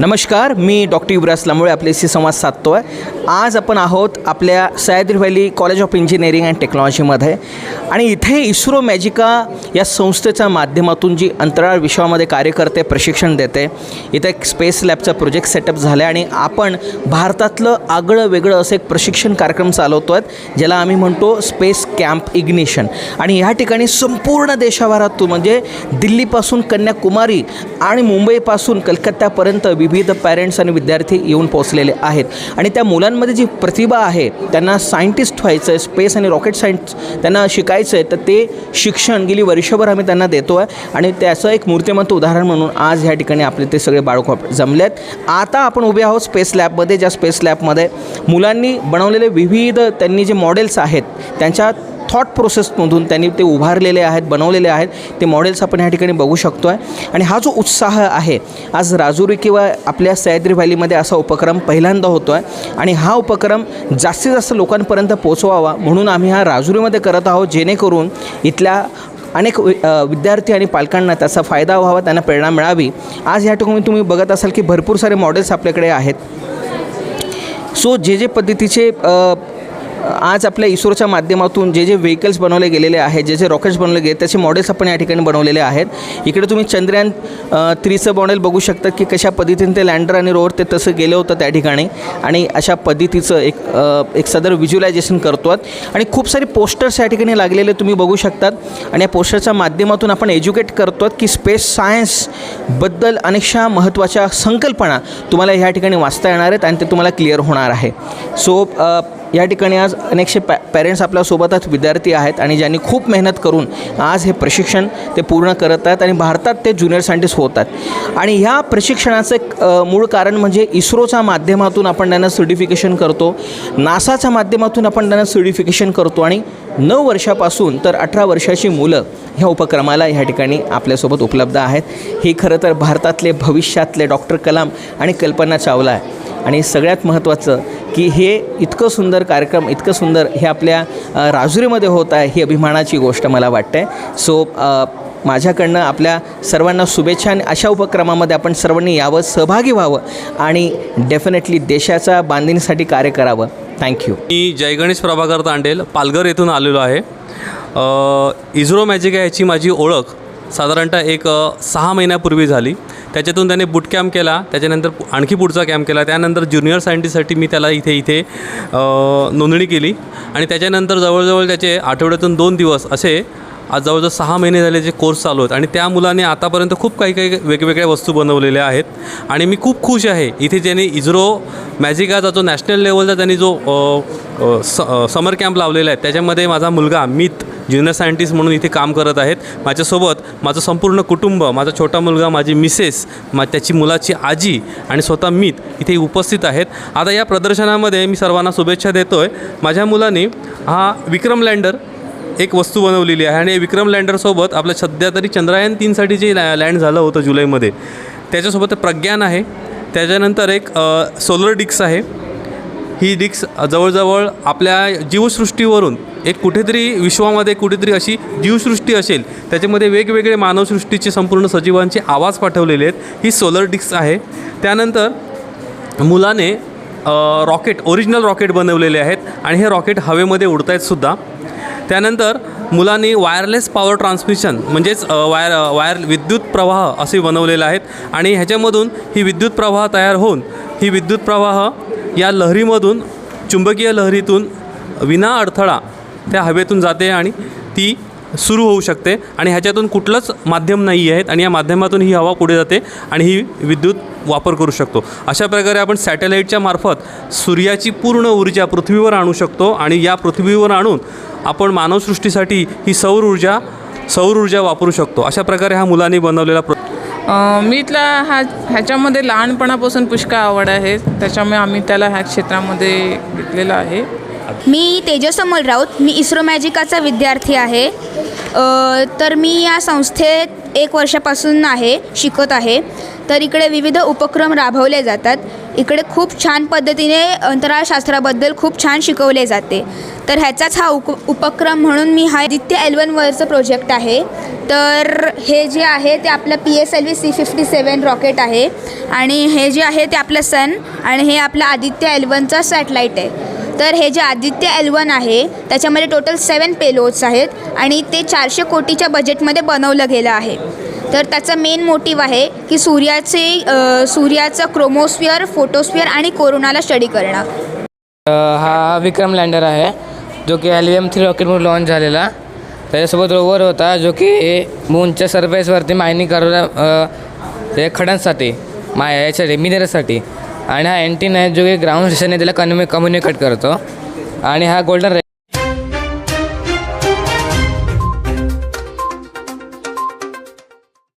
नमस्कार मी डॉक्टर युवराज लांबोळे आपल्याशी संवाद साधतो आहे आज आपण आहोत आपल्या Sahyadri valley college of engineering and टेक्नॉलॉजीमध्ये. आणि इथे इस्रो मॅजिका या संस्थेच्या माध्यमातून जी अंतराळ विश्वामध्ये कार्य करते प्रशिक्षण देते इथे एक स्पेस लॅबचा प्रोजेक्ट सेटअप झाला आहे आणि आपण भारतातलं आगळं वेगळं असं एक प्रशिक्षण कार्यक्रम चालवतो आहे ज्याला आम्ही म्हणतो स्पेस कॅम्प इग्निशन. आणि ह्या ठिकाणी संपूर्ण देशाभरातून म्हणजे दिल्लीपासून कन्याकुमारी आणि मुंबईपासून कलकत्त्यापर्यंत विविध पॅरेंट्स आणि विद्यार्थी येऊन पोहोचलेले आहेत. आणि त्या मुलांमध्ये जी प्रतिभा आहे त्यांना सायंटिस्ट व्हायचं आहे स्पेस आणि रॉकेट सायन्स त्यांना शिकायचं आहे तर ते शिक्षण गेली वर्षभर आम्ही त्यांना देतो आहे आणि त्याचं एक मूर्तिमंत उदाहरण म्हणून आज ह्या ठिकाणी आपले ते सगळे बाळक जमले आहेत आता आपण उभे आहोत स्पेस लॅबमध्ये ज्या स्पेस लॅबमध्ये मुलांनी बनवलेले विविध त्यांनी जे मॉडेल्स आहेत त्यांच्या थॉट प्रोसेसमधून त्यांनी ते उभारलेले आहेत बनवलेले आहेत. ते मॉडेल्स आपण ह्या ठिकाणी बघू शकतो आहे आणि हा जो उत्साह आहे आज राजुरी किंवा आपल्या सह्याद्री व्हॅलीमध्ये असा उपक्रम पहिल्यांदा होतो आहे आणि हा उपक्रम जास्तीत जास्त लोकांपर्यंत पोचवावा म्हणून आम्ही हा राजुरीमध्ये करत आहोत जेणेकरून इथल्या अनेक वि- विद्यार्थी आणि पालकांना त्याचा फायदा व्हावा त्यांना प्रेरणा मिळावी. आज ह्या ठिकाणी तुम्ही बघत असाल की भरपूर सारे मॉडेल्स आपल्याकडे आहेत. सो जे जे पद्धतीचे आज आपल्या इस्रोच्या माध्यमातून जे जे व्हेकल्स बनवले गेलेले आहेत जे जे रॉकेट्स बनवले गेले त्याचे मॉडेल्स आपण या ठिकाणी बनवलेले आहेत. इकडे तुम्ही चंद्रयान थ्रीचं मॉडेल बघू शकता की कशा पद्धतीने ते लँडर आणि रोवर ते तसं गेलं होतं त्या ठिकाणी. आणि अशा पद्धतीचं एक एक सदर व्हिज्युलायझेशन करतो आणि खूप सारे पोस्टर्स या ठिकाणी लागलेले तुम्ही बघू शकतात. आणि या पोस्टरच्या माध्यमातून आपण एज्युकेट करतो की स्पेस सायन्सबद्दल अनेकशा महत्त्वाच्या संकल्पना तुम्हाला ह्या ठिकाणी वाचता येणार आहेत आणि ते तुम्हाला क्लिअर होणार आहे. सो या ठिकाणी आज अनेकशे पॅ पॅरेंट्स आपल्यासोबत विद्यार्थी आहेत आणि ज्यांनी खूप मेहनत करून आज हे प्रशिक्षण ते पूर्ण करत आहेत आणि भारतात ते ज्युनियर सायंटिस्ट होत आहेत. आणि ह्या प्रशिक्षणाचं एक मूळ कारण म्हणजे इस्रोच्या माध्यमातून आपण त्यांना सर्टिफिकेशन करतो नासाच्या माध्यमातून आपण त्यांना सर्टिफिकेशन करतो आणि नऊ वर्षापासून तर अठरा वर्षाची मुलं ह्या उपक्रमाला ह्या ठिकाणी आपल्यासोबत उपलब्ध आहेत. हे खरं तर भारतातले भविष्यातले डॉक्टर कलाम आणि कल्पना चावला आहे. आणि सगळ्यात महत्त्वाचं की हे इतकं सुंदर कार्यक्रम इतकं सुंदर हे आपल्या राजुरीमध्ये होत आहे ही अभिमानाची गोष्ट मला वाटते. सो माझ्याकडनं आपल्या सर्वांना शुभेच्छा आणि अशा उपक्रमामध्ये आपण सर्वांनी यावं सहभागी व्हावं आणि डेफिनेटली देशाचा बांधणीसाठी कार्य करावं. थँक्यू मी जयगणेश प्रभाकर तांडेल पालघर येथून आलेलो आहे. इझ्रो मॅजिक याची माझी ओळख साधारणतः एक सहा महिन्यापूर्वी झाली. त्याच्यातून त्याने बूट कॅम्प केला. त्याच्यानंतर आणखी पुढचा कॅम्प केला. त्यानंतर ज्युनियर सायंटिस्टसाठी मी त्याला इथे इथे नोंदणी केली. आणि त्याच्यानंतर जवळजवळ त्याचे आठवड्यातून दोन दिवस असे आज जवळजवळ सहा महिने झाले जे कोर्स चालू आहेत. आणि त्या मुलाने आतापर्यंत खूप काही काही वेगवेगळ्या वस्तू बनवलेल्या आहेत. आणि मी खूप खुश आहे. इथे ज्यांनी इस्रो मॅजिकाचा जो नॅशनल लेवलचा त्यांनी जो स समर कॅम्प लावलेला आहे त्याच्यामध्ये माझा मुलगा मित ज्युनियर सायंटिस्ट म्हणून इथे काम करत आहेत. माझ्यासोबत माझं संपूर्ण कुटुंब माझा छोटा मुलगा माझी मिसेस मा त्याची मुलाची आजी आणि स्वतः मीत इथे उपस्थित आहेत. आता या प्रदर्शनामध्ये मी सर्वांना शुभेच्छा देतो आहे माझ्या मुलाने हा विक्रम लँडर एक वस्तू बनवलेली आहे आणि विक्रम लँडरसोबत आपलं सध्या तरी चंद्रयान तीनसाठी जे लॅ लँड झालं होतं जुलैमध्ये त्याच्यासोबत प्रज्ञान आहे. त्याच्यानंतर एक सोलर डिक्स आहे. ही डिक्स जवळजवळ आपल्या जीवसृष्टीवरून एक कुठेतरी विश्वामध्ये कुठेतरी अशी जीवसृष्टी असेल त्याच्यामध्ये वेगवेगळे मानवसृष्टीचे संपूर्ण सजीवांचे आवाज पाठवलेले आहेत. ही सोलर डिक्स आहे. त्यानंतर मुलाने रॉकेट ओरिजिनल रॉकेट बनवलेले आहेत आणि हे रॉकेट हवेमध्ये उडत आहेत सुद्धा. त्यानंतर मुलांनी वायरलेस पॉवर ट्रान्समिशन म्हणजेच वायर वायर विद्युत प्रवाह असे बनवलेले आहेत आणि ह्याच्यामधून ही विद्युत प्रवाह तयार होऊन ही विद्युत प्रवाह या लहरीमधून चुंबकीय लहरीतून विना अडथळा त्या हवेतून जाते आणि ती सुरू होऊ शकते. आणि ह्याच्यातून कुठलंच माध्यम नाही आहेत आणि या माध्यमातून ही हवा पुढे जाते आणि ही विद्युत वापर करू शकतो. अशा प्रकारे आपण सॅटेलाईटच्या मार्फत सूर्याची पूर्ण ऊर्जा पृथ्वीवर आणू शकतो आणि या पृथ्वीवर आणून आपण मानवसृष्टीसाठी ही सौर ऊर्जा सौर ऊर्जा वापरू शकतो. अशा प्रकारे हा मुलांनी बनवलेला प्र मी इथला हा ह्याच्यामध्ये लहानपणापासून पुष्कळ आवड आहे. त्याच्यामुळे आम्ही त्याला ह्या क्षेत्रामध्ये घेतलेलं आहे. मी तेजस अमोल राऊत मी इस्रो मॅजिकाचा विद्यार्थी आहे. तर मी या संस्थेत एक वर्षापासून आहे शिकत आहे. तर इकडे विविध उपक्रम राबवले जातात. इकडे खूप छान पद्धतीने अंतराळशास्त्राबद्दल खूप छान शिकवले जाते. तर ह्याचाच हा उप उपक्रम म्हणून मी हा आदित्य एल्वनवरचं प्रोजेक्ट आहे. तर हे जे आहे ते आपलं P S L V C fifty seven rocket आहे. आणि हे जे आहे ते आपलं सन आणि हे आपलं आदित्य एल्वनचा सॅटेलाईट आहे. तर हे जे आदित्य एल वन आहे त्याच्यामध्ये टोटल सेवन पेलोड्स आहेत आणि ते चारशे कोटीच्या बजेटमध्ये बनवलं गेलं आहे. तर त्याचा मेन मोटिव्ह आहे की सूर्याचे सूर्याचं क्रोमोस्फिअर फोटोस्फिअर आणि कोरोनाला स्टडी करणं. हा विक्रम लँडर आहे जो की एल एम थ्री रॉकेटमधून लॉन्च झालेला. त्याच्यासोबत रोवर होता जो की मूनच्या सरफेसवरती मायनिंग करून ते माय मा याच्यासाठी मिनरलसाठी आणि हा अँटीन आहे जो की ग्राउंड स्टेशन आहे त्याला कन्व्हे कम्युनिकेट करतो. आणि हा गोल्डन